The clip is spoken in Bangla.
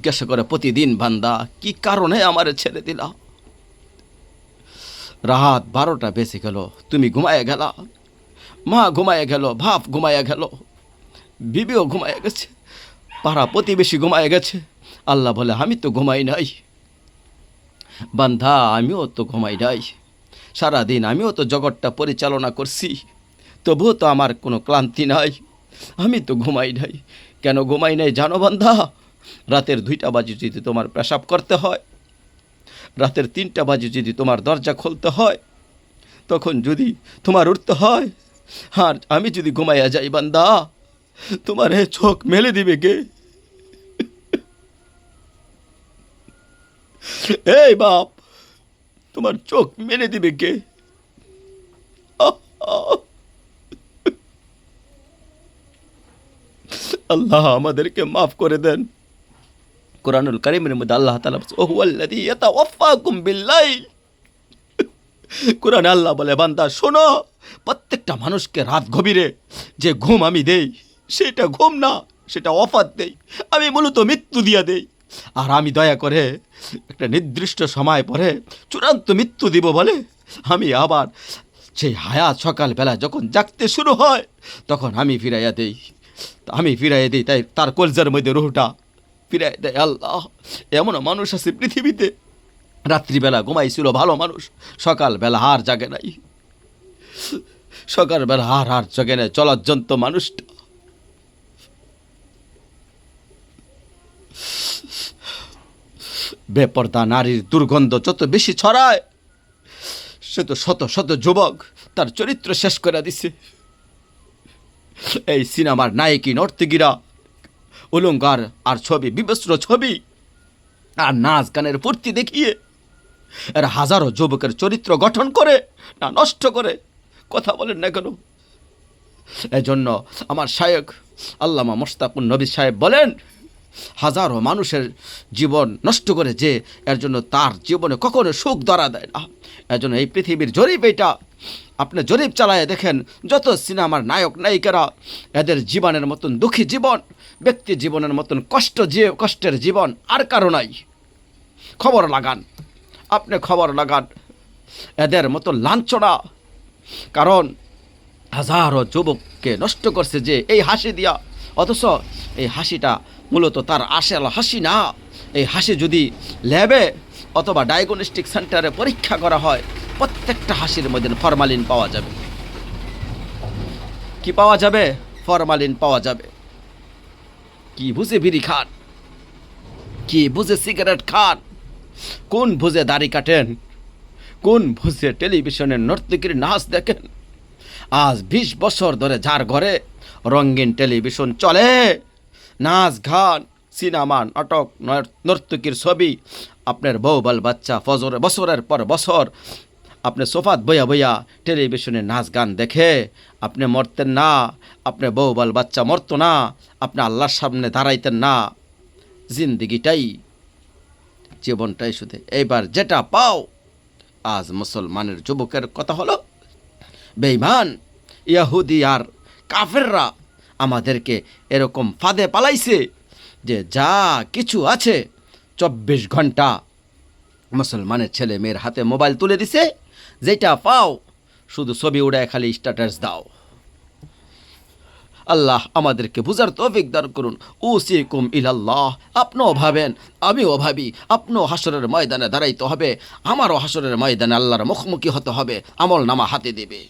জিজ্ঞাসা করে, প্রতিদিন বান্দা, কি কারণে আমারে ছেড়ে দিলা? রাত বারোটা বেঁচে গেল, তুমি ঘুমায় গেলা? মা ঘুমায় গেল ভাব ঘুমায় গেল, বিবিও ঘুমায় গেছে, পাড়া প্রতিবেশী ঘুমায় গেছে, আল্লাহ বলে, আমি তো ঘুমাই নাই। বান্ধা আমিও তো ঘুমাই নাই। সারাদিন আমিও তো জগৎটা পরিচালনা করছি, তবুও তো আমার কোনো ক্লান্তি নাই। আমি তো ঘুমাই নাই। কেন ঘুমাই নাই জানো বান্ধা রাতের দুইটা বাজে যদি তোমার পেশাব করতে হয়, রাতের তিনটা বাজে যদি তোমার দরজা খুলতে হয়, তখন যদি তোমার উঠতে হয়, আর আমি যদি ঘুমাইয়া যাই বান্দা, তোমার এ চোখ মেলে দিবে কে এই বাপ, তোমার চোখ মেলে দিবে কে। আল্লাহ আমাদেরকে মাফ করে দেন কোরআনুল করিমের মধ্যে আল্লাহ তালা ওহুয়াল্লাযী ইয়াতাওয়াফাকুম বিল্লাইল কোরআন আল্লাহ বলে বান্দা শোনো প্রত্যেকটা মানুষকে রাত গভীরে যে ঘুম আমি দেই, সেটা ঘুম না, সেটা অফাত দেই। আমি মূলত মৃত্যু দিয়া দেই। আর আমি দয়া করে একটা নির্দিষ্ট সময় পরে চূড়ান্ত মৃত্যু দিব বলে আমি আবার সেই হায়াত সকালবেলা যখন জাগতে শুরু হয়, তখন আমি ফিরাইয়া দেই। আমি ফিরাইয়া দিই, তাই তার কলজার মধ্যে রুহটা ফিরাই দেয় আল্লাহ। এমন মানুষ আছে পৃথিবীতে, রাত্রিবেলা ঘুমাইছিল ভালো মানুষ, সকালবেলা হার জাগে নাই। সকালবেলা হার হার জাগে নাই, চলার মানুষটা। বেপর্দা নারীর দুর্গন্ধ যত বেশি ছড়ায়, সে তো শত শত যুবক তার চরিত্র শেষ করে দিছে। এই সিনেমার নায়িকী নর্তকীরা উলঙ্গার আর ছবি, বিবস্ত্র ছবি। আর নাচ গানের ফুর্তি দেখিয়ে এরা হাজারো যুবকের চরিত্র গঠন করে, না নষ্ট করে, কথা বলেন না কেন? এজন্য আমার শায়ক আল্লামা মোস্তাকুর নবী সাহেব বলেন হাজারো মানুষের জীবন নষ্ট করে যে এর জন্য তার জীবনে কখনো সুখ ধরা দেয় না। এর জন্য এই পৃথিবীর জরিপ এটা আপনি জরিপ চালায় দেখেন, যত সিনেমার নায়ক, নায়িকারা এদের জীবনের মতন দুঃখী জীবন, ব্যক্তি জীবনের মতন কষ্ট যে, কষ্টের জীবন, আর কারও নাই। খবর লাগান। আপনি খবর লাগান। এদের মতো লাঞ্ছনা। কারণ হাজারো যুবককে নষ্ট করছে যে এই হাসি দিয়া। অথচ এই হাসিটা মূলত তার আসল হাসি না এই হাসি যদি ল্যাবে অথবা ডায়াগনস্টিক সেন্টারে পরীক্ষা করা হয়, প্রত্যেকটা হাসির মধ্যে ফরমালিন পাওয়া যাবে। কি পাওয়া যাবে? ফরমালিন পাওয়া যাবে। কি বুঝে বিড়ি খান? কি বুঝে সিগারেট খান? কোন বুঝে দাড়ি কাটেন? কোন বুঝে টেলিভিশনের নর্তকীর নাচ দেখেন? আজ বিশ বছর ধরে যার ঘরে রঙিন টেলিভিশন চলে। নাচ, গান, সিনেমা, নাটক, নর- নর্তকীর ছবি, আপনার বউবাল বাচ্চা ফজর বছরের পর বছর, আপনি সোফাত বইয়া বইয়া টেলিভিশনে নাচ, গান দেখে, আপনি মরতেন না, আপনি বউবাল বাচ্চা মরতো না, আপনি আল্লাহর সামনে দাঁড়াইতেন না। জিন্দিগিটাই, জীবনটাই শুধু। এইবার যেটা পাও, আজ মুসলমানের যুবকের কথা হলো বেইমান ইয়াহুদি আর কাফেররা আমাদেরকে এরকম ফাঁদে পালাইছে যে যা কিছু আছে চব্বিশ ঘণ্টা মুসলমানের ছেলে মেয়ের হাতে মোবাইল তুলে দিছে, যেটা পাও, শুধু ছবি উড়ায় খালি স্ট্যাটাস দাও। আল্লাহ আমাদেরকে বুঝার তৌফিক দান করুন। ও সিকুম ইলাল্লাহ, আপনিও ভাবেন, আমিও ভাবি, আপনিও হাসরের ময়দানে দাঁড়াইতে হবে, আমারও হাসরের ময়দানে আল্লাহর মুখোমুখি হতে হবে, আমল নামা হাতে দেবে।